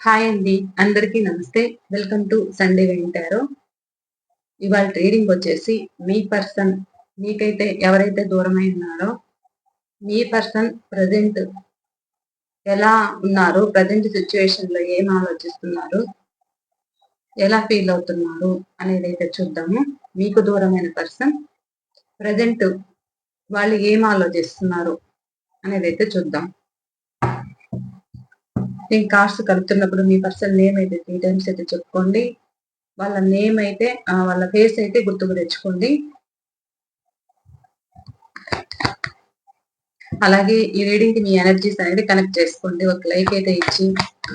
Hi అండి. అందరికీ నమస్తే. వెల్కమ్ టు సండే వింటారు ఇవాళ ట్రేడింగ్ వచ్చేసి మీ పర్సన్ మీకైతే ఎవరైతే దూరమై ఉన్నారో మీ పర్సన్ ప్రజెంట్ ఎలా ఉన్నారు ప్రజెంట్ సిచ్యువేషన్లో ఏం ఆలోచిస్తున్నారు ఎలా ఫీల్ అవుతున్నారు అనేది అయితే చూద్దాము. మీకు దూరమైన పర్సన్ ప్రజెంట్ వాళ్ళు ఏం ఆలోచిస్తున్నారు అనేది అయితే చూద్దాం. నేను కార్డ్స్ కలుపుతున్నప్పుడు మీ పర్సన్ నేమ్ అయితే త్రీ టైమ్స్ అయితే చెప్పుకోండి. వాళ్ళ నేమ్ అయితే వాళ్ళ ఫేస్ అయితే గుర్తుకు తెచ్చుకోండి. అలాగే ఈ రీడింగ్కి మీ ఎనర్జీస్ అనేది కనెక్ట్ చేసుకోండి. ఒక లైక్ అయితే ఇచ్చి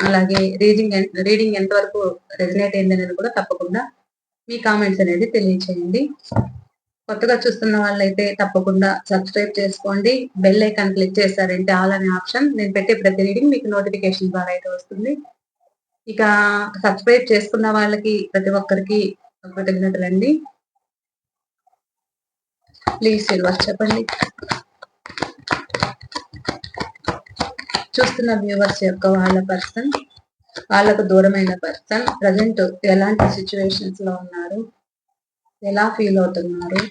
అలాగే రీడింగ్ రీడింగ్ ఎంతవరకు రెజినేట్ అయింది అనేది కూడా తప్పకుండా మీ కామెంట్స్ అనేది తెలియచేయండి. కొత్తగా చూస్తున్న వాళ్ళైతే తప్పకుండా సబ్స్క్రైబ్ చేసుకోండి. బెల్ ఐకాన్ క్లిక్ చేశారంటే ఆల్ అనే ఆప్షన్ నేను పెట్టే ప్రతి రీడింగ్ మీకు నోటిఫికేషన్ ద్వారా అయితే వస్తుంది. ఇక సబ్స్క్రైబ్ చేసుకున్న వాళ్ళకి ప్రతి ఒక్కరికి కృతజ్ఞతలండి. ప్లీజ్ సిల్వర్ చెప్పండి. చూస్తున్న వ్యూవర్స్ యొక్క వాళ్ళ పర్సన్ వాళ్ళకు దూరమైన పర్సన్ ప్రజెంట్ ఎలాంటి సిచ్యువేషన్స్లో ఉన్నారు? ఎలా ఫీల్ అవుతున్నారు?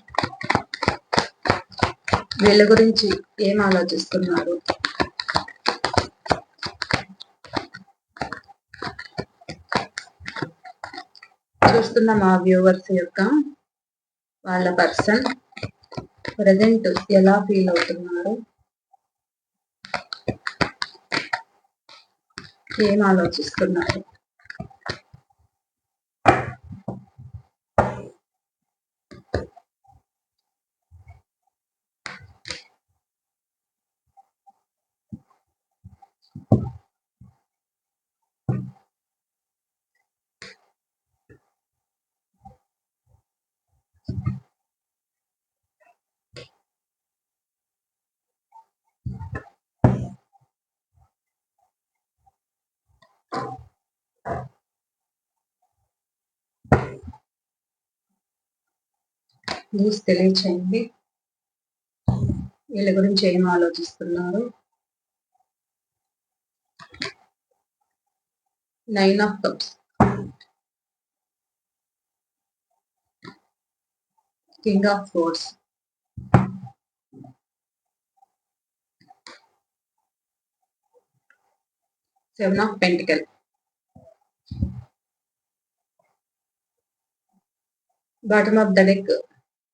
వీళ్ళ గురించి ఏం ఆలోచిస్తున్నారు? చూస్తున్న మా వ్యూవర్స్ యొక్క వాళ్ళ పర్సన్ ప్రజెంట్ ఎలా ఫీల్ అవుతున్నారు? ఏం ఆలోచిస్తున్నారు? న్యూస్ తెలియచేయండి. వీళ్ళ గురించి ఏం ఆలోచిస్తున్నారు? Nine of cups king of force seven of pentacle bottom of the deck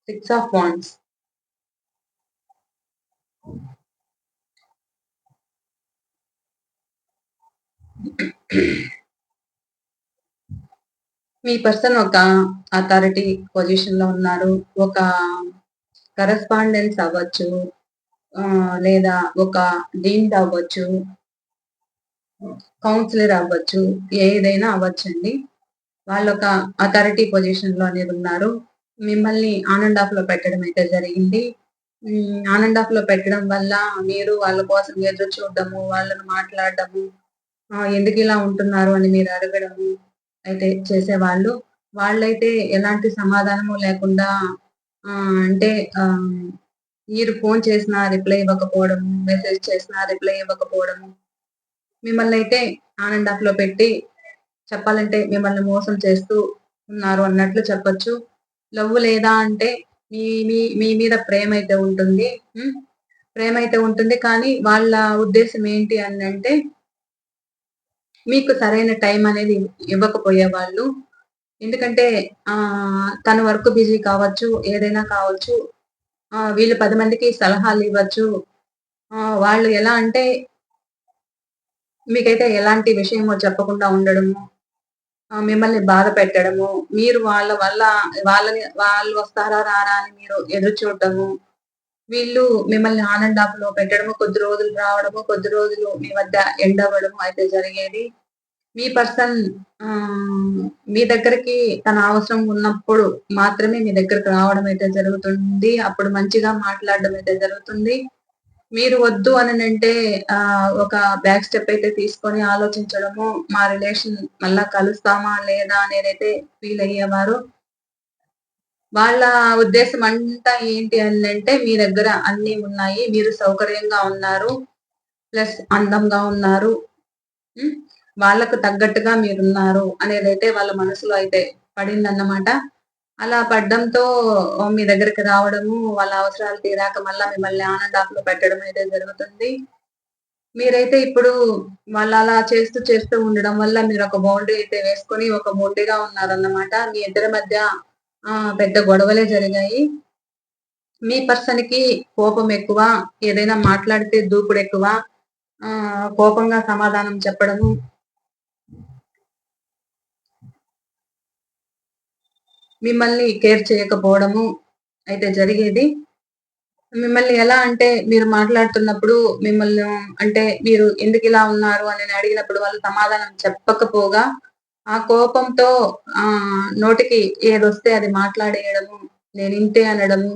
six of wands. మీ పర్సన్ ఒక అథారిటీ పొజిషన్లో ఉన్నారు. ఒక కరెస్పాండెన్స్ అవ్వచ్చు లేదా ఒక డీమ్డ్ అవ్వచ్చు కౌన్సిలర్ అవ్వచ్చు ఏదైనా అవ్వచ్చండి. వాళ్ళు ఒక అథారిటీ పొజిషన్లో అనేది ఉన్నారు. మిమ్మల్ని ఆనండ్ ఆఫ్లో పెట్టడం అయితే జరిగింది. ఆనండ్ ఆఫ్లో పెట్టడం వల్ల మీరు వాళ్ళ కోసం ఎదురు చూడడము వాళ్ళను మాట్లాడడము ఎందుకు ఇలా ఉంటున్నారు అని మీరు అడగడము అయితే చేసేవాళ్ళు. వాళ్ళైతే ఎలాంటి సమాధానము లేకుండా అంటే మీరు ఫోన్ చేసినా రిప్లై ఇవ్వకపోవడము మెసేజ్ చేసినా రిప్లై ఇవ్వకపోవడము మిమ్మల్ని అయితే ఆనండ్ ఆఫ్లో పెట్టి చెప్పాలంటే మిమ్మల్ని మోసం చేస్తూ ఉన్నారు అన్నట్లు చెప్పొచ్చు. లవ్ లేదా అంటే మీ మీ మీ మీద ప్రేమ అయితే ఉంటుంది. ప్రేమ అయితే ఉంటుంది. కానీ వాళ్ళ ఉద్దేశం ఏంటి అని అంటే మీకు సరైన టైం అనేది ఇవ్వకపోయే వాళ్ళు. ఎందుకంటే ఆ తన వర్క్ బిజీ కావచ్చు ఏదైనా కావచ్చు వీళ్ళు పది మందికి సలహాలు ఇవ్వచ్చు. వాళ్ళు ఎలా అంటే మీకైతే ఎలాంటి విషయమో చెప్పకుండా ఉండడము మిమ్మల్ని బాధ పెట్టడము మీరు వాళ్ళ వల్ల వాళ్ళని వాళ్ళు వస్తారా రారా అని మీరు ఎదురు చూడటము వీళ్ళు మిమ్మల్ని ఆనండ్లో పెట్టడము కొద్ది రోజులు రావడము కొద్ది రోజులు మీ వద్ద ఎండ్ అవ్వడము అయితే జరిగేది. మీ పర్సన్ మీ దగ్గరికి తన అవసరం ఉన్నప్పుడు మాత్రమే మీ దగ్గరకు రావడం అయితే జరుగుతుంది. అప్పుడు మంచిగా మాట్లాడడం అయితే జరుగుతుంది. మీరు వద్దు అని అంటే ఆ ఒక బ్యాక్ స్టెప్ అయితే తీసుకొని ఆలోచించడము మా రిలేషన్ మళ్ళా కలుస్తామా లేదా అనేది అయితే ఫీల్ అయ్యేవారు. వాళ్ళ ఉద్దేశం అంతా ఏంటి అని అంటే మీ దగ్గర అన్ని ఉన్నాయి మీరు సౌకర్యంగా ఉన్నారు ప్లస్ అందంగా ఉన్నారు వాళ్ళకు తగ్గట్టుగా మీరున్నారు అనేదైతే వాళ్ళ మనసులో అయితే పడిందన్నమాట. అలా పడ్డంతో మీ దగ్గరికి రావడము వాళ్ళ అవసరాలు తీరాక మళ్ళీ మిమ్మల్ని ఆనంద లో పెట్టడం అయితే జరుగుతుంది. మీరైతే ఇప్పుడు వాళ్ళు అలా చేస్తూ చేస్తూ ఉండడం వల్ల మీరు ఒక బౌండరీ అయితే వేసుకొని ఒక మొండిగా ఉన్నారన్నమాట. మీ ఇద్దరి మధ్య ఆ పెద్ద గొడవలే జరిగాయి. మీ పర్సన్కి కోపం ఎక్కువ ఏదైనా మాట్లాడితే దూకుడు ఎక్కువ ఆ కోపంగా సమాధానం చెప్పడము. మిమ్మల్ని కేర్ చేయకపోవడము అయితే జరిగేది. మిమ్మల్ని ఎలా అంటే మీరు మాట్లాడుతున్నప్పుడు మిమ్మల్ని అంటే మీరు ఎందుకు ఇలా ఉన్నారు అని అడిగినప్పుడు వాళ్ళు సమాధానం చెప్పకపోగా ఆ కోపంతో ఆ నోటికి ఏదొస్తే అది మాట్లాడేయడము నేను ఇంతే అనడము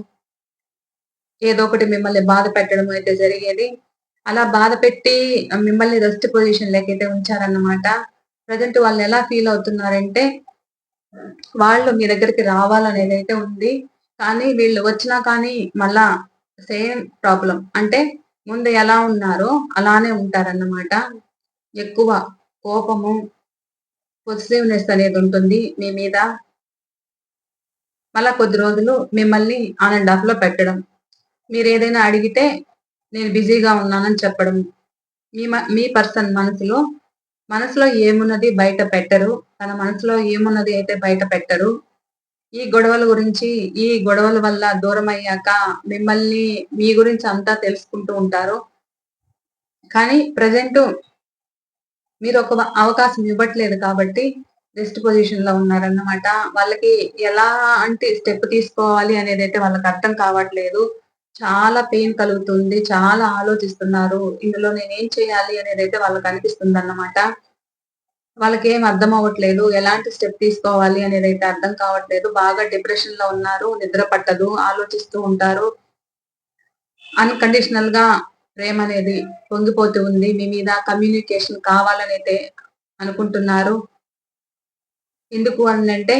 ఏదో ఒకటి మిమ్మల్ని బాధ పెట్టడం అయితే జరిగేది. అలా బాధ పెట్టి మిమ్మల్ని రెస్ట్ పొజిషన్ లేకైతే ఉంచారన్నమాట. ప్రజెంట్ వాళ్ళు ఎలా ఫీల్ అవుతున్నారంటే వాళ్ళు మీ దగ్గరికి రావాలనేది అయితే ఉంది. కానీ వీళ్ళు వచ్చినా కానీ మళ్ళా సేమ్ ప్రాబ్లం. అంటే ముందు ఎలా ఉన్నారో అలానే ఉంటారన్నమాట. ఎక్కువ కోపము పొజిటివ్నెస్ అనేది ఉంటుంది మీ మీద. మళ్ళా కొద్ది రోజులు మిమ్మల్ని ఆన్ అండ్ ఆఫ్లో పెట్టడం. మీరు ఏదైనా అడిగితే నేను బిజీగా ఉన్నానని చెప్పడం. మీ మీ పర్సన్ మనసులో మనసులో ఏమున్నది బయట పెట్టరు. తన మనసులో ఏమున్నది అయితే బయట పెట్టరు. ఈ గొడవల గురించి ఈ గొడవల వల్ల దూరం అయ్యాక మిమ్మల్ని మీ గురించి అంతా తెలుసుకుంటూ ఉంటారు. కానీ ప్రజెంట్ మీరు ఒక అవకాశం ఇవ్వట్లేదు కాబట్టి రెస్ట్ పొజిషన్లో ఉన్నారన్నమాట. వాళ్ళకి ఎలా అంటే స్టెప్ తీసుకోవాలి అనేది అయితే వాళ్ళకి అర్థం కావట్లేదు. చాలా పెయిన్ కలుగుతుంది చాలా ఆలోచిస్తున్నారు. ఇందులో నేను ఏం చేయాలి అనేది అయితే వాళ్ళకి అనిపిస్తుంది అన్నమాట వాళ్ళకి ఏం అర్థం అవ్వట్లేదు ఎలాంటి స్టెప్ తీసుకోవాలి అనేది అయితే అర్థం కావట్లేదు. బాగా డిప్రెషన్లో ఉన్నారు నిద్ర పట్టదు ఆలోచిస్తూ ఉంటారు. అన్కండిషనల్గా ప్రేమ అనేది పొంగిపోతూ ఉంది. మీ మీద కమ్యూనికేషన్ కావాలని అయితే అనుకుంటున్నారు. ఎందుకు అంటే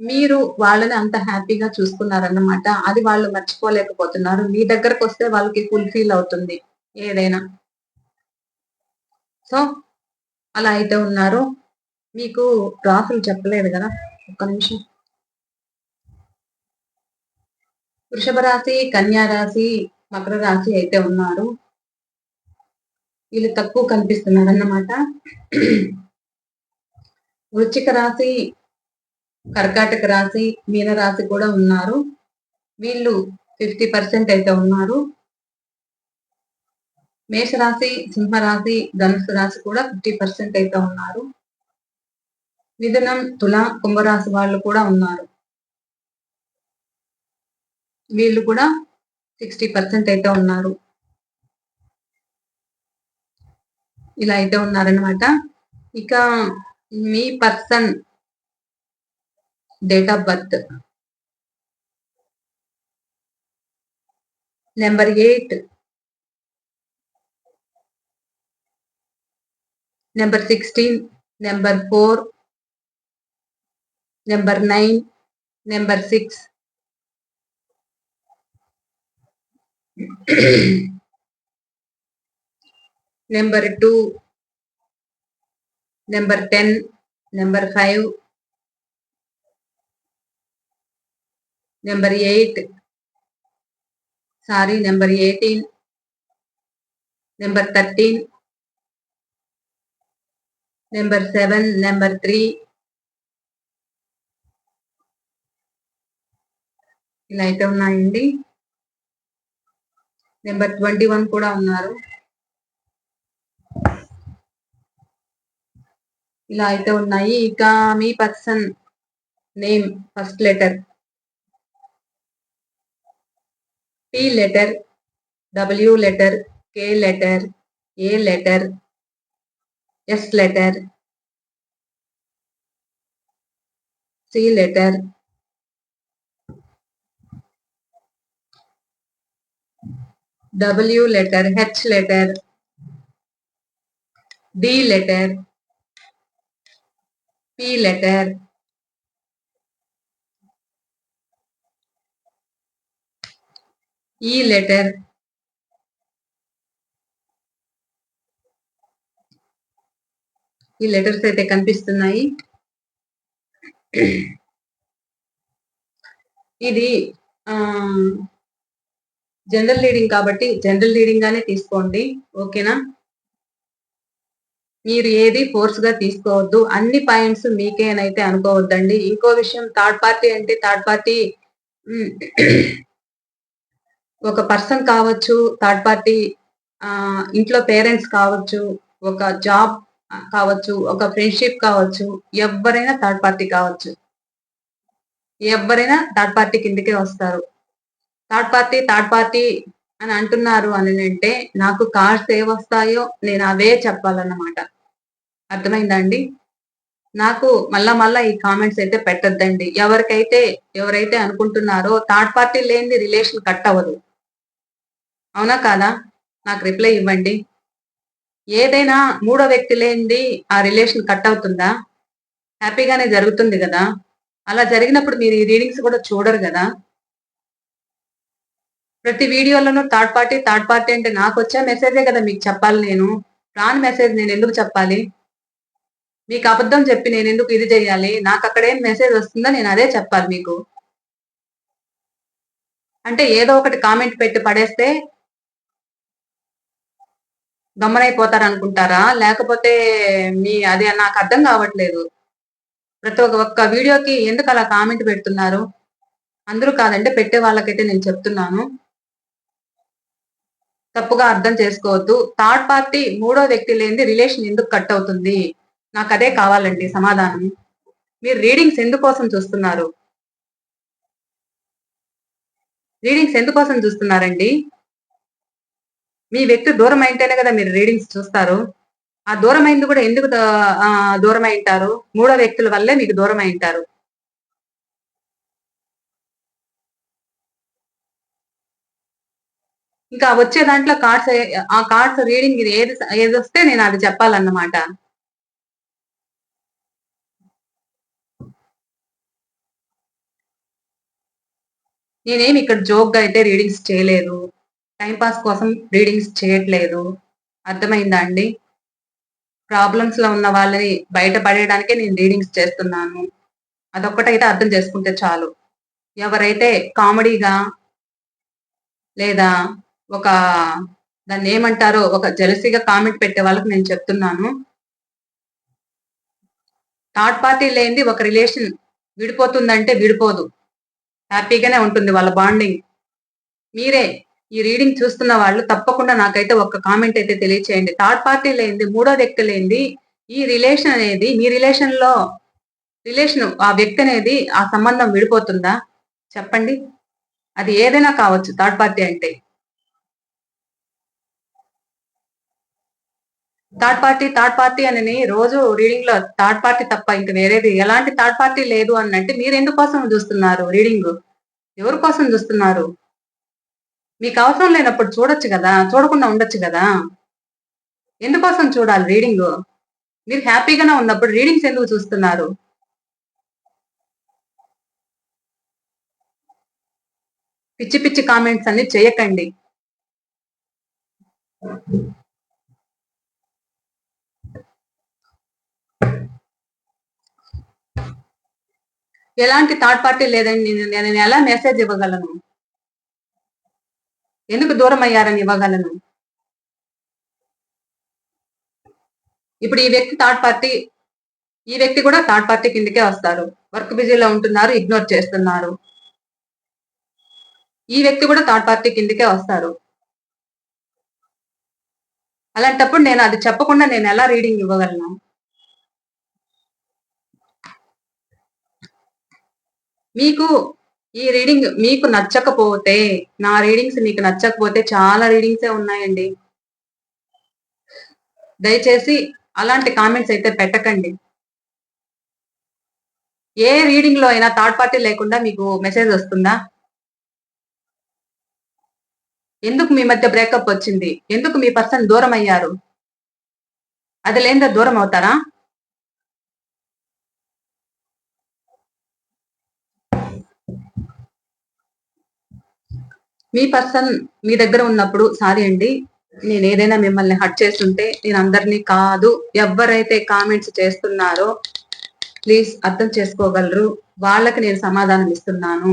మీరు వాళ్ళని అంత హ్యాపీగా చూసుకున్నారన్నమాట. అది వాళ్ళు మర్చిపోలేకపోతున్నారు. మీ దగ్గరకు వస్తే వాళ్ళకి ఫుల్ఫిల్ అవుతుంది ఏదైనా. సో అలా అయితే ఉన్నారు. మీకు రాసులు చెప్పలేదు కదా? ఒక్క నిమిషం. వృషభ రాశి కన్యా రాశి మకర రాశి అయితే ఉన్నారు. వీళ్ళు తక్కువ కనిపిస్తున్నారు అన్నమాట వృచ్చిక రాశి కర్కాటక రాశి మీన రాశి కూడా ఉన్నారు. వీళ్ళు ఫిఫ్టీ పర్సెంట్ అయితే ఉన్నారు. మేషరాశి సింహరాశి ధనుసు రాశి కూడా ఫిఫ్టీ పర్సెంట్ అయితే ఉన్నారు. మిథునం తుల కుంభరాశి వాళ్ళు కూడా ఉన్నారు. వీళ్ళు కూడా సిక్స్టీ పర్సెంట్ అయితే ఉన్నారు. ఇలా అయితే ఉన్నారనమాట ఇక మీ person date of birth number eight number sixteen number four number nine number six number two number ten number five number eight sorry number eighteen number thirteen number seven number three ఇలా అయితే ఉన్నాయండి. Number twenty one కూడా ఉన్నారు. ఇలా అయితే ఉన్నాయి. ఇక మీ person name first letter P letter W letter K letter A letter S letter C letter W letter H letter D letter P letter E letter. ఈ లెటర్స్ అయితే కనిపిస్తున్నాయి. ఇది జనరల్ రీడింగ్ కాబట్టి జనరల్ రీడింగ్ గానే తీసుకోండి. ఓకేనా? మీరు ఏది ఫోర్స్గా తీసుకోవద్దు. అన్ని పాయింట్స్ మీకేనైతే అనుకోవద్దండి. ఇంకో విషయం థర్డ్ పార్టీ అంటే థర్డ్ పార్టీ ఒక పర్సన్ కావచ్చు థర్డ్ పార్టీ ఇంట్లో పేరెంట్స్ కావచ్చు ఒక జాబ్ కావచ్చు ఒక ఫ్రెండ్షిప్ కావచ్చు ఎవరైనా థర్డ్ పార్టీ కావచ్చు. ఎవరైనా థర్డ్ పార్టీ కిందకే వస్తారు. థర్డ్ పార్టీ థర్డ్ పార్టీ అని అంటున్నారు అని అంటే నాకు కార్డ్స్ ఏ వస్తాయో నేను అవే చెప్పాలన్నమాట. అర్థమైందండి నాకు మళ్ళా మళ్ళా ఈ కామెంట్స్ అయితే పెట్టద్దండి. ఎవరికైతే ఎవరైతే అనుకుంటున్నారో థర్డ్ పార్టీ లేని రిలేషన్ కట్ అవ్వదు. అవునా కాదా? నాకు రిప్లై ఇవ్వండి. ఏదైనా మూడో వ్యక్తి లేనిది ఆ రిలేషన్ కట్ అవుతుందా? హ్యాపీగానే జరుగుతుంది కదా? అలా జరిగినప్పుడు మీరు ఈ రీడింగ్స్ కూడా చూడరు కదా? ప్రతి వీడియోలోనూ థర్డ్ పార్టీ థర్డ్ పార్టీ అంటే నాకు వచ్చే మెసేజే కదా మీకు చెప్పాలి నేను? రాని మెసేజ్ నేను ఎందుకు చెప్పాలి? మీకు అబద్ధం చెప్పి నేను ఎందుకు ఇది చేయాలి? నాకు అక్కడ ఏం మెసేజ్ వస్తుందో నేను అదే చెప్పాలి మీకు. అంటే ఏదో ఒకటి కామెంట్ పెట్టి పడేస్తే గమ్మనైపోతారు అనుకుంటారా లేకపోతే మీ అది నాకు అర్థం కావట్లేదు. ప్రతి ఒక్క వీడియోకి ఎందుకు అలా కామెంట్ పెడుతున్నారు? అందరూ కాదంటే పెట్టే వాళ్ళకైతే నేను చెప్తున్నాను. తప్పుగా అర్థం చేసుకోవద్దు. థర్డ్ పార్టీ మూడో వ్యక్తి లేనిది రిలేషన్ ఎందుకు కట్ అవుతుంది? నాకు అదే కావాలండి సమాధానం. మీరు రీడింగ్స్ ఎందుకోసం చూస్తున్నారు? రీడింగ్స్ ఎందుకోసం చూస్తున్నారండి? మీ వ్యక్తి దూరం అయితేనే కదా మీరు రీడింగ్స్ చూస్తారు. ఆ దూరం అయింది కూడా ఎందుకు దూరం అయింటారు? మూడో వ్యక్తుల వల్లే మీకు దూరం అయింటారు. ఇంకా వచ్చే దాంట్లో కార్డ్స్ ఆ కార్డ్స్ రీడింగ్ ఇది ఏది ఏది వస్తే నేను అది చెప్పాలన్నమాట. నేనేమి ఇక్కడ జోక్గా అయితే రీడింగ్స్ చేయలేదు. టైంపాస్ కోసం రీడింగ్స్ చేయట్లేదు. అర్థమైందా అండి? ప్రాబ్లమ్స్లో ఉన్న వాళ్ళని బయటపడేయడానికే నేను రీడింగ్స్ చేస్తున్నాను. అదొక్కటైతే అర్థం చేసుకుంటే చాలు. ఎవరైతే కామెడీగా లేదా ఒక దాన్ని ఏమంటారో ఒక జెలసీగా కామెంట్ పెట్టే వాళ్ళకి నేను చెప్తున్నాను. థర్డ్ పార్టీ లేనిది ఒక రిలేషన్ విడిపోతుందంటే విడిపోదు. హ్యాపీగానే ఉంటుంది వాళ్ళ బాండింగ్. మీరే ఈ రీడింగ్ చూస్తున్న వాళ్ళు తప్పకుండా నాకైతే ఒక కామెంట్ అయితే తెలియచేయండి. థర్డ్ పార్టీ లేనిది మూడో వ్యక్తి లేనిది ఈ రిలేషన్ అనేది మీ రిలేషన్లో రిలేషన్ ఆ వ్యక్తి అనేది ఆ సంబంధం విడిపోతుందా? చెప్పండి. అది ఏదైనా కావచ్చు థర్డ్ పార్టీ అంటే. థర్డ్ పార్టీ థర్డ్ పార్టీ అని రోజు రీడింగ్లో థర్డ్ పార్టీ తప్ప ఇంక వేరేది ఎలాంటి థర్డ్ పార్టీ లేదు అన్నట్టు మీరు ఎందుకోసం చూస్తున్నారు రీడింగ్ ఎవరి కోసం చూస్తున్నారు? మీకు అవసరం లేనప్పుడు చూడొచ్చు కదా చూడకుండా ఉండొచ్చు కదా? ఎందుకోసం చూడాలి రీడింగ్ మీరు హ్యాపీగానే ఉన్నప్పుడు రీడింగ్స్ ఎందుకు చూస్తున్నారు? పిచ్చి పిచ్చి కామెంట్స్ అన్ని చేయకండి. ఎలాంటి థర్డ్ పార్టీ లేదండి నేను ఎలా మెసేజ్ ఇవ్వగలను? ఎందుకు దూరం అయ్యారని ఇవ్వగలను? ఇప్పుడు ఈ వ్యక్తి థర్డ్ పార్టీ ఈ వ్యక్తి కూడా థర్డ్ పార్టీ కిందకే వస్తారు. వర్క్ బిజీలో ఉంటున్నారు ఇగ్నోర్ చేస్తున్నారు. ఈ వ్యక్తి కూడా థర్డ్ పార్టీ కిందకే వస్తారు. అలాంటప్పుడు నేను అది చెప్పకుండా నేను ఎలా రీడింగ్ ఇవ్వగలను? మీకు ఈ రీడింగ్ మీకు నచ్చకపోతే నా రీడింగ్స్ మీకు నచ్చకపోతే చాలా రీడింగ్సే ఉన్నాయండి. దయచేసి అలాంటి కామెంట్స్ అయితే పెట్టకండి. ఏ రీడింగ్లో అయినా థర్డ్ పార్టీ లేకుండా మీకు మెసేజ్ వస్తుందా? ఎందుకు మీ మధ్య బ్రేకప్ వచ్చింది? ఎందుకు మీ పర్సన్ దూరం అయ్యారు? అది లేదా దూరం అవుతారా? మీ పర్సన్ మీ దగ్గర ఉన్నప్పుడు సారీ అండి నేను ఏదైనా మిమ్మల్ని హట్ చేస్తుంటే నేను అందరినీ కాదు ఎవరైతే కామెంట్స్ చేస్తున్నారో ప్లీజ్ అర్థం చేసుకోగలరు. వాళ్ళకి నేను సమాధానం ఇస్తున్నాను.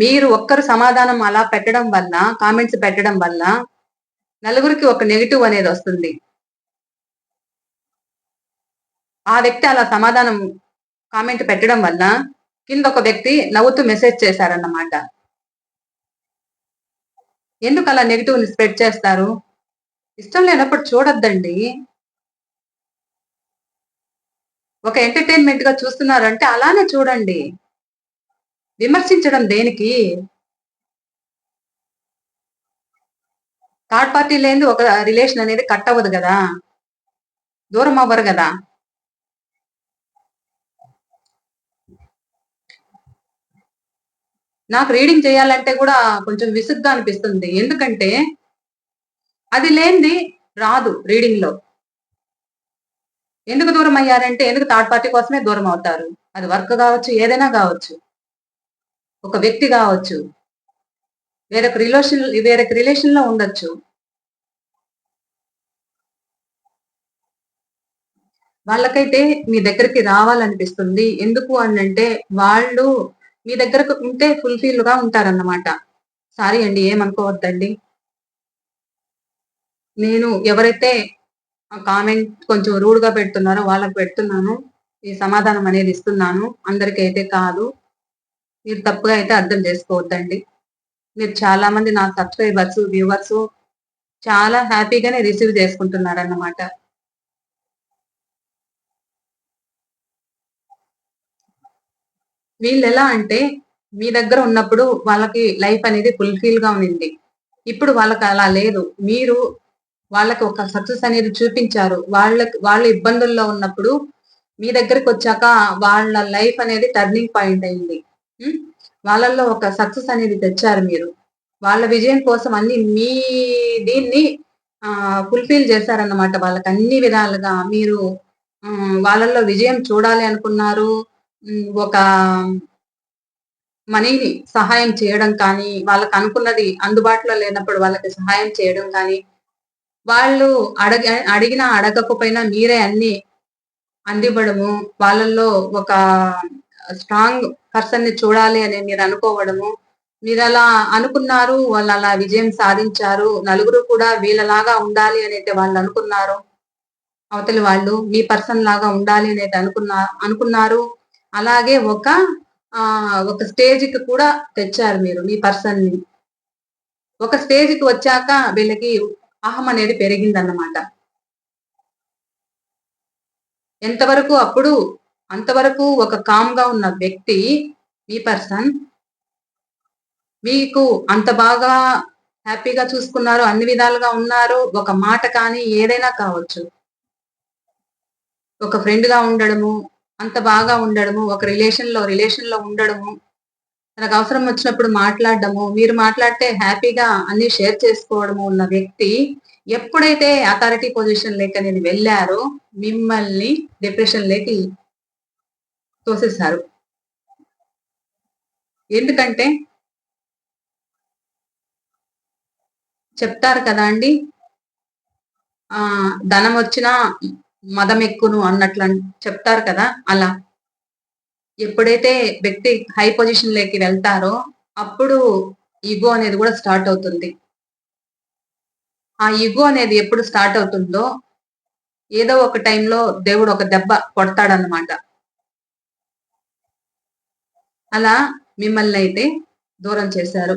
మీరు ఒక్కరు సమాధానం అలా పెట్టడం వల్ల కామెంట్స్ పెట్టడం వల్ల నలుగురికి ఒక నెగిటివ్ అనేది వస్తుంది. ఆ వ్యక్తి అలా సమాధానం కామెంట్ పెట్టడం వల్ల కింద ఒక వ్యక్తి నవ్వుతూ మెసేజ్ చేశారన్నమాట. ఎందుకు అలా నెగిటివ్ని స్ప్రెడ్ చేస్తారు? ఇష్టం లేనప్పుడు చూడొద్దండి. ఒక ఎంటర్టైన్మెంట్గా చూస్తున్నారంటే అలానే చూడండి. విమర్శించడం దేనికి? థర్డ్ పార్టీ లేని ఒక రిలేషన్ అనేది కట్ అవ్వదు కదా? దూరం అవ్వరు కదా? నాకు రీడింగ్ చేయాలంటే కూడా కొంచెం విసుగ్గా అనిపిస్తుంది. ఎందుకంటే అది లేనిది రాదు రీడింగ్లో. ఎందుకు దూరం అయ్యారంటే ఎందుకు థర్డ్ పార్టీ కోసమే దూరం అవుతారు. అది వర్క్ కావచ్చు ఏదైనా కావచ్చు. ఒక వ్యక్తి కావచ్చు. వేరొక రిలేషన్ వేరొక రిలేషన్లో ఉండొచ్చు. వాళ్ళకైతే మీ దగ్గరికి రావాలనిపిస్తుంది. ఎందుకు అని అంటే వాళ్ళు మీ దగ్గరకు ఉంటే ఫుల్ఫిల్గా ఉంటారన్నమాట. సారీ అండి ఏమనుకోవద్దండి. నేను ఎవరైతే కామెంట్ కొంచెం రూడ్గా పెడుతున్నారో వాళ్ళకి పెడుతున్నాను. ఈ సమాధానం అనేది ఇస్తున్నాను. అందరికీ అయితే కాదు. మీరు తప్పుగా అయితే అర్థం చేసుకోవద్దండి. మీరు చాలా మంది నా సబ్స్క్రైబర్స్ వ్యూవర్స్ చాలా హ్యాపీగానే రిసీవ్ చేసుకుంటున్నారు వీళ్ళు ఎలా అంటే మీ దగ్గర ఉన్నప్పుడు వాళ్ళకి లైఫ్ అనేది ఫుల్ఫిల్గా ఉంది ఇప్పుడు వాళ్ళకి అలా లేదు. మీరు వాళ్ళకి ఒక సక్సెస్ అనేది చూపించారు. వాళ్ళకి వాళ్ళు ఇబ్బందుల్లో ఉన్నప్పుడు మీ దగ్గరికి వచ్చాక వాళ్ళ లైఫ్ అనేది టర్నింగ్ పాయింట్ అయింది. వాళ్ళల్లో ఒక సక్సెస్ అనేది తెచ్చారు మీరు. వాళ్ళ విజయం కోసం అన్ని మీ దీన్ని ఫుల్ఫిల్ చేశారన్నమాట. వాళ్ళకి అన్ని విధాలుగా మీరు వాళ్ళల్లో విజయం చూడాలి అనుకున్నారు. ఒక మనీని సహాయం చేయడం కానీ వాళ్ళకి అనుకున్నది అందుబాటులో లేనప్పుడు వాళ్ళకి సహాయం చేయడం కానీ వాళ్ళు అడగ అడిగినా అడగకపోయినా మీరే అన్ని అందివ్వడము వాళ్ళల్లో ఒక స్ట్రాంగ్ పర్సన్ని చూడాలి అని మీరు అనుకోవడము మీరు అలా అనుకున్నారు వాళ్ళు అలా విజయం సాధించారు నలుగురు కూడా వీళ్ళలాగా ఉండాలి అనేది వాళ్ళు అనుకున్నారు అవతలి వాళ్ళు మీ పర్సన్ లాగా ఉండాలి అనేది అనుకున్నా అనుకున్నారు అలాగే ఒక ఒక స్టేజ్కి కూడా తెచ్చారు మీరు మీ పర్సన్ని ఒక స్టేజ్కి వచ్చాక వీళ్ళకి అహం అనేది పెరిగిందన్నమాట. ఎంతవరకు అప్పుడు అంతవరకు ఒక కామ్గా ఉన్న వ్యక్తి మీ పర్సన్ మీకు అంత బాగా హ్యాపీగా చూసుకున్నారు అన్ని విధాలుగా ఉన్నారు ఒక మాట కానీ ఏదైనా కావచ్చు. ఒక ఫ్రెండ్గా ఉండడము అంత బాగా ఉండడము ఒక రిలేషన్లో రిలేషన్లో ఉండడము తనకు అవసరం వచ్చినప్పుడు మాట్లాడడము మీరు మాట్లాడితే హ్యాపీగా అన్ని షేర్ చేసుకోవడము ఉన్న వ్యక్తి ఎప్పుడైతే అథారిటీ పొజిషన్ లేక నేను వెళ్ళారో మిమ్మల్ని డిప్రెషన్ లేకి తోసేశారు. ఎందుకంటే చెప్తారు కదా అండి ఆ ధనం వచ్చినా మదం ఎక్కును అన్నట్లు చెప్తారు కదా అలా. ఎప్పుడైతే వ్యక్తి హై పొజిషన్లోకి వెళ్తారో అప్పుడు ఈగో అనేది కూడా స్టార్ట్ అవుతుంది. ఆ ఈగో అనేది ఎప్పుడు స్టార్ట్ అవుతుందో ఏదో ఒక టైంలో దేవుడు ఒక దెబ్బ కొడతాడనమాట అలా మిమ్మల్ని అయితే దూరం చేశారు.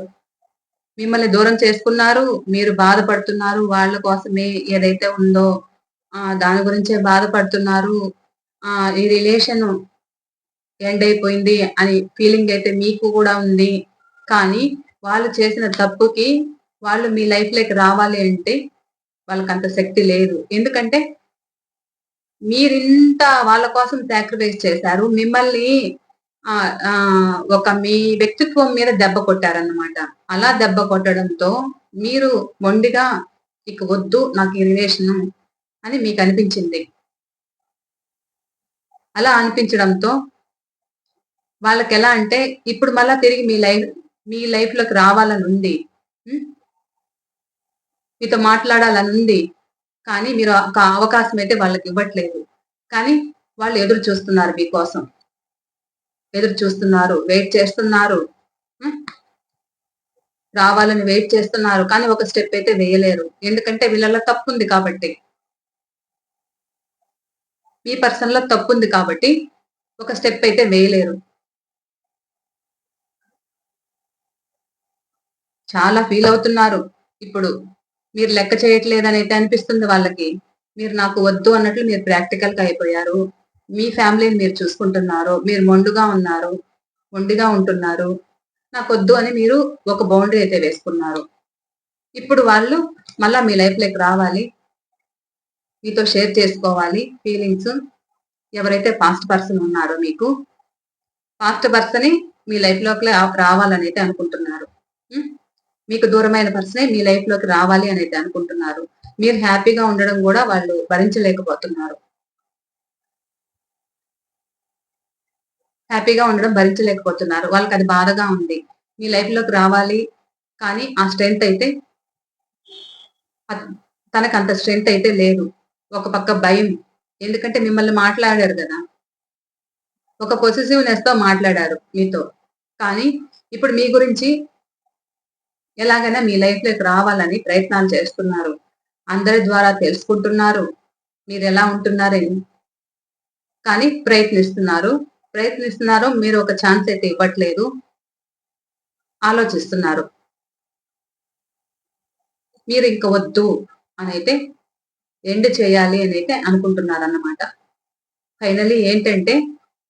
మిమ్మల్ని దూరం చేసుకున్నారు మీరు బాధపడుతున్నారు వాళ్ళ కోసమే ఏదైతే ఉందో దాని గురించే బాధపడుతున్నారు. ఆ ఈ రిలేషన్ ఎండ్ అయిపోయింది అని ఫీలింగ్ అయితే మీకు కూడా ఉంది. కానీ వాళ్ళు చేసిన తప్పుకి వాళ్ళు మీ లైఫ్లోకి రావాలి అంటే వాళ్ళకి అంత శక్తి లేదు. ఎందుకంటే మీరింత వాళ్ళ కోసం సాక్రిఫైస్ చేశారు. మిమ్మల్ని ఒక మీ వ్యక్తిత్వం మీద దెబ్బ కొట్టారన్నమాట. అలా దెబ్బ కొట్టడంతో మీరు మొండిగా ఇక వద్దు నాకు ఈ రిలేషన్ అని మీకు అనిపించింది అలా అనిపించడంతో వాళ్ళకి ఎలా అంటే ఇప్పుడు మళ్ళా తిరిగి మీ లైఫ్ మీ లైఫ్లోకి రావాలని ఉంది మీతో మాట్లాడాలని ఉంది కానీ మీరు ఒక అవకాశం అయితే వాళ్ళకి ఇవ్వట్లేదు. కానీ వాళ్ళు ఎదురు చూస్తున్నారు మీకోసం. ఎదురు చూస్తున్నారు. వెయిట్ చేస్తున్నారు. రావాలని వెయిట్ చేస్తున్నారు. కానీ ఒక స్టెప్ అయితే వేయలేరు. ఎందుకంటే వీళ్ళలో తప్పు ఉంది కాబట్టి. మీ పర్సన్లో తప్పు ఉంది కాబట్టి ఒక స్టెప్ అయితే వేయలేరు. చాలా ఫీల్ అవుతున్నారు. ఇప్పుడు మీరు లెక్క చేయట్లేదని అయితే అనిపిస్తుంది వాళ్ళకి. మీరు నాకు వద్దు అన్నట్లు మీరు ప్రాక్టికల్గా అయిపోయారు. మీ ఫ్యామిలీని మీరు చూసుకుంటున్నారు. మీరు మొండుగా ఉన్నారు. మొండిగా ఉంటున్నారు. నాకు వద్దు అని మీరు ఒక బౌండరీ అయితే వేసుకున్నారు. ఇప్పుడు వాళ్ళు మళ్ళా మీ లైఫ్లోకి రావాలి. మీతో షేర్ చేసుకోవాలి ఫీలింగ్స్ ఎవరైతే ఫాస్ట్ పర్సన్ ఉన్నారో మీకు ఫాస్ట్ పర్సన్ మీ లైఫ్లోకి రావాలని అయితే అనుకుంటున్నారు. మీకు దూరమైన పర్సనే మీ లైఫ్లోకి రావాలి అని అయితే అనుకుంటున్నారు. మీరు హ్యాపీగా ఉండడం కూడా వాళ్ళు భరించలేకపోతున్నారు. హ్యాపీగా ఉండడం భరించలేకపోతున్నారు. వాళ్ళకి అది బాధగా ఉంది. మీ లైఫ్లోకి రావాలి కానీ ఆ స్ట్రెంగ్త్ అయితే తనకు అంత స్ట్రెంగ్త్ అయితే లేదు. ఒక పక్క భయం. ఎందుకంటే మిమ్మల్ని మాట్లాడారు కదా. ఒక పొసిసివ్నెస్తో మాట్లాడారు మీతో. కానీ ఇప్పుడు మీ గురించి ఎలాగైనా మీ లైఫ్లోకి రావాలని ప్రయత్నాలు చేస్తున్నారు. అందరి ద్వారా తెలుసుకుంటున్నారు. మీరు ఎలా ఉంటున్నారని. కానీ ప్రయత్నిస్తున్నారు. ప్రయత్నిస్తున్నారు మీరు ఒక ఛాన్స్ అయితే ఇవ్వట్లేదు. ఆలోచిస్తున్నారు. మీరు ఇంక వద్దు అని అయితే ఎండ్ చేయాలి అని అయితే అనుకుంటున్నారు అన్నమాట ఫైనలీ ఏంటంటే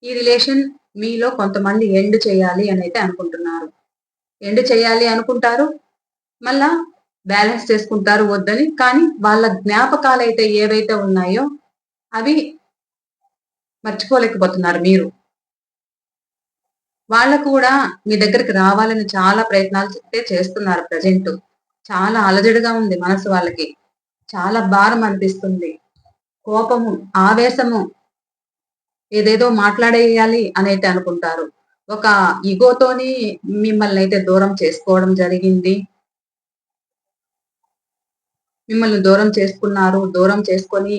ఈ రిలేషన్ మీలో కొంతమంది ఎండ్ చేయాలి అని అయితే అనుకుంటున్నారు. ఎండ్ చేయాలి అనుకుంటారు మళ్ళా బ్యాలెన్స్ చేసుకుంటారు వద్దని కానీ వాళ్ళ జ్ఞాపకాలు అయితే ఏవైతే ఉన్నాయో అవి మర్చిపోలేకపోతున్నారు మీరు. వాళ్ళకు కూడా మీ దగ్గరికి రావాలని చాలా ప్రయత్నాలు చేస్తున్నారు ప్రజెంట్. చాలా అలజడిగా ఉంది మనసు వాళ్ళకి. చాలా భారం అనిపిస్తుంది. కోపము ఆవేశము ఏదేదో మాట్లాడేయాలి అనేది అనుకుంటారు. ఒక ఇగోతోని మిమ్మల్ని అయితే దూరం చేసుకోవడం జరిగింది. మిమ్మల్ని దూరం చేసుకున్నారు దూరం చేసుకొని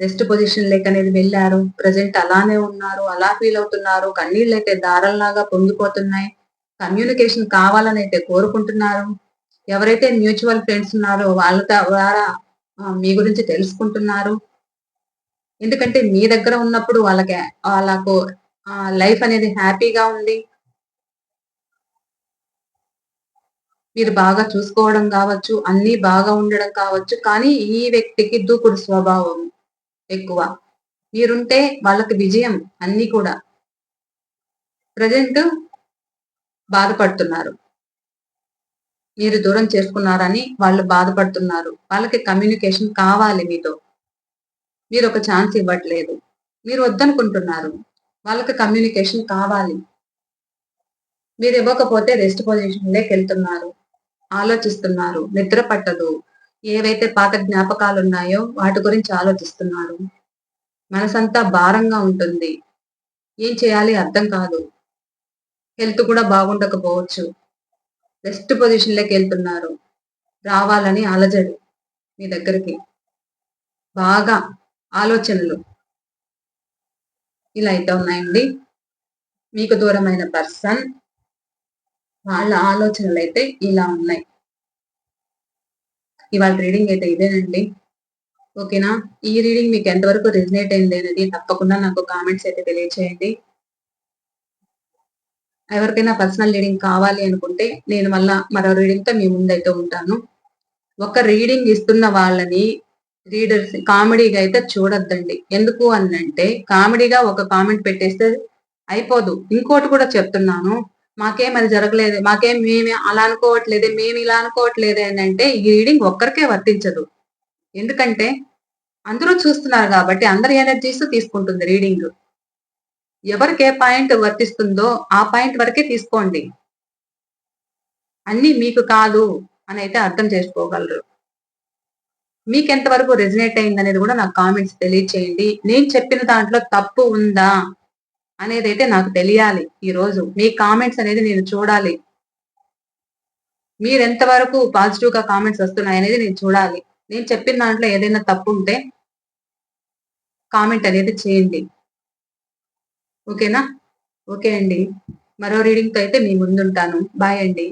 రెస్ట్ పొజిషన్ లేక అనేది వెళ్ళారు. ప్రజెంట్ అలానే ఉన్నారు అలా ఫీల్ అవుతున్నారు. కన్నీళ్ళు అయితే దారల్లాగా పొంగిపోతున్నాయి. కమ్యూనికేషన్ కావాలని అయితే కోరుకుంటున్నారు. ఎవరైతే మ్యూచువల్ ఫ్రెండ్స్ ఉన్నారో వాళ్ళ ద్వారా మీ గురించి తెలుసుకుంటున్నారు. ఎందుకంటే మీ దగ్గర ఉన్నప్పుడు వాళ్ళకి వాళ్ళకు లైఫ్ అనేది హ్యాపీగా ఉంది. మీరు బాగా చూసుకోవడం కావచ్చు అన్ని బాగా ఉండడం కావచ్చు కానీ ఈ వ్యక్తికి దూకుడు స్వభావం ఎక్కువ. మీరుంటే వాళ్ళకి విజయం అన్ని కూడా. ప్రజెంట్ బాధపడుతున్నారు. మీరు దూరం చేసుకున్నారని వాళ్ళు బాధపడుతున్నారు. వాళ్ళకి కమ్యూనికేషన్ కావాలి మీతో. మీరు ఒక ఛాన్స్ ఇవ్వట్లేదు. మీరు వద్దనుకుంటున్నారు. వాళ్ళకి కమ్యూనికేషన్ కావాలి. మీరు ఇవ్వకపోతే రెస్ట్ పొజిషన్లోకి వెళ్తున్నారు. ఆలోచిస్తున్నారు. నిద్ర పట్టదు. ఏవైతే పాత జ్ఞాపకాలు ఉన్నాయో వాటి గురించి ఆలోచిస్తున్నారు. మనసంతా భారంగా ఉంటుంది. ఏం చేయాలి అర్థం కాదు. హెల్త్ కూడా బాగుండకపోవచ్చు. రెస్ట్ పొజిషన్లోకి వెళ్తున్నారు. రావాలని అలజడి మీ దగ్గరికి. బాగా ఆలోచనలు. ఇలా అయితే ఉన్నాయండి. మీకు దూరమైన పర్సన్ వాళ్ళ ఆలోచనలు అయితే ఇలా ఉన్నాయి. ఇవాళ రీడింగ్ అయితే ఇదేనండి. ఓకేనా? ఈ రీడింగ్ మీకు ఎంతవరకు రిజనేట్ అయింది అనేది తప్పకుండా నాకు కామెంట్స్ అయితే తెలియచేయండి. ఎవరికైనా పర్సనల్ రీడింగ్ కావాలి అనుకుంటే నేను మళ్ళా మరో రీడింగ్తో మీ ముందైతే ఉంటాను. ఒక రీడింగ్ ఇస్తున్న వాళ్ళని రీడర్స్ కామెడీగా అయితే చూడొద్దండి. ఎందుకు అనంటే కామెడీగా ఒక కామెంట్ పెట్టేస్తే అయిపోదు. ఇంకోటి కూడా చెప్తున్నాను. మాకేం అది జరగలేదు మాకేం మేము అలా అనుకోవట్లేదు మేము ఇలా అనుకోవట్లేదు అని అంటే ఈ రీడింగ్ ఒక్కరికే వర్తించదు. ఎందుకంటే అందరూ చూస్తున్నారు కాబట్టి అందరి ఎనర్జీస్ తీసుకుంటుంది రీడింగ్. ఎవరికి ఏ పాయింట్ వర్తిస్తుందో ఆ పాయింట్ వరకే తీసుకోండి. అన్ని మీకు కాదు అని అయితే అర్థం చేసుకోగలరు. మీకు ఎంతవరకు రెజినేట్ అయింది అనేది కూడా నాకు కామెంట్స్ తెలియచేయండి. నేను చెప్పిన దాంట్లో తప్పు ఉందా అనేది అయితే నాకు తెలియాలి ఈరోజు. మీ కామెంట్స్ అనేది నేను చూడాలి. మీరు ఎంతవరకు పాజిటివ్గా కామెంట్స్ వస్తున్నాయి అనేది నేను చూడాలి. నేను చెప్పిన దాంట్లో ఏదైనా తప్పు ఉంటే కామెంట్ అనేది చేయండి. ఓకేనా? ఓకే అండి. మరో రీడింగ్తో అయితే మీ ముందుంటాను. బాయ్ అండి.